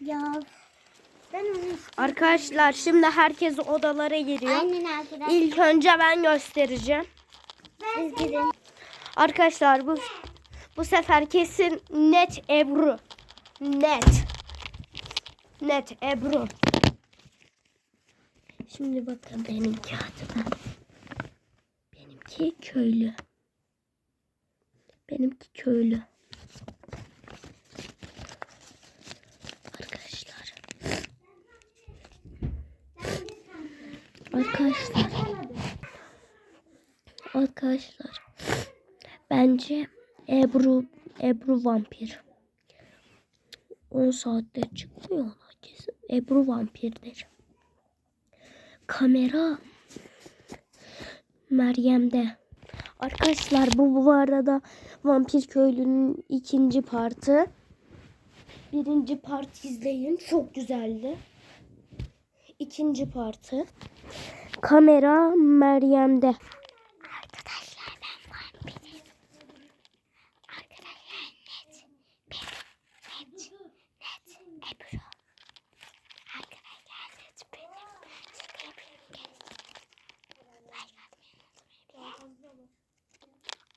Ya ben Arkadaşlar şimdi herkes odalara giriyor. Aynen arkadaşlar. İlk önce ben göstereceğim. Siz gidin. Arkadaşlar bu bu sefer kesin net Ebru. Net. Net Ebru. Şimdi bakın benim kağıdıma. Benimki köylü. Benimki köylü. Arkadaşlar. Arkadaşlar. Bence Ebru Ebru vampir. 10 saatte çıkmıyor ona kesin. Ebru vampirdir. Kamera Meryem'de. Arkadaşlar bu bu arada Vampir Köylü'nün ikinci partı. Birinci part izleyin. Çok güzeldi. İkinci partı. Kamera Meryem'de. Arkadaşlar ben vampirim. Arkadaşlar net. Benim. Net. Net. Ebru. Arkadaşlar net benim. Şaka yapıyorum. Gelin. Like atmayı unutmayın.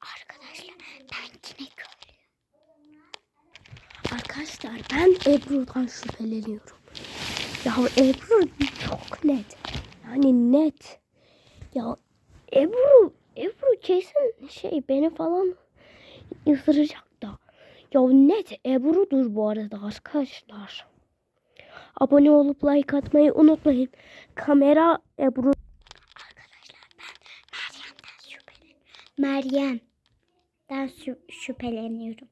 Arkadaşlar ben yine köylüyüm. Arkadaşlar ben Ebru'dan şüpheleniyorum. Ya Ebru çok net. Yani net. Ya Ebru, Ebru kesin şey beni falan ısıracak da. Ya net Ebru'dur bu arada arkadaşlar. Abone olup like atmayı unutmayın. Kamera Ebru. Arkadaşlar ben Meryem'den şüpheleniyorum. Meryem'den şü- şüpheleniyorum.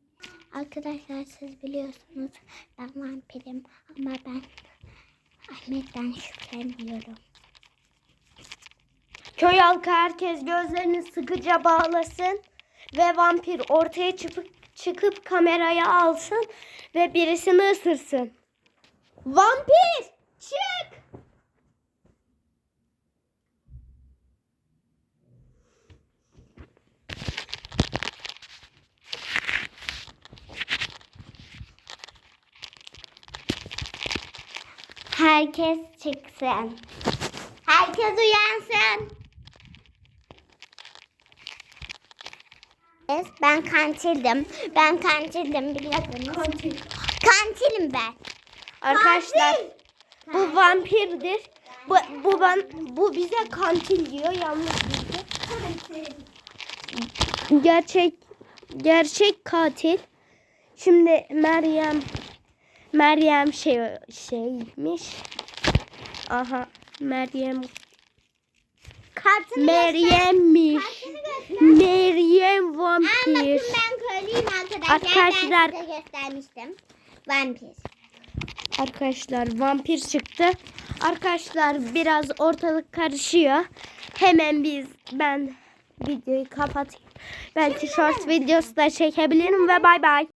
Arkadaşlar siz biliyorsunuz ben vampirim ama ben Ahmet'ten şüpheleniyorum. Köy halkı herkes gözlerini sıkıca bağlasın ve vampir ortaya çıkıp çıkıp kameraya alsın ve birisini ısırsın. Vampir çık! Herkes çıksın. Herkes uyansın. Ben kantildim. Ben kantildim biliyorsunuz. Kantil. Kantilim ben. Arkadaşlar Katil. bu vampirdir. Bu, bu ben bu bize kantil diyor yanlış bilgi. Gerçek gerçek katil. Şimdi Meryem Meryem şey şeymiş. Aha Meryem Kartını Meryem'miş. Meryem Aa, bakın vampir. ben köylüyüm arkadaşlar. Arkadaşlar- Ben size göstermiştim. Vampir. Arkadaşlar vampir çıktı. Arkadaşlar biraz ortalık karışıyor. Hemen biz ben videoyu kapatayım. Belki short videosu da çekebilirim ve bay bay.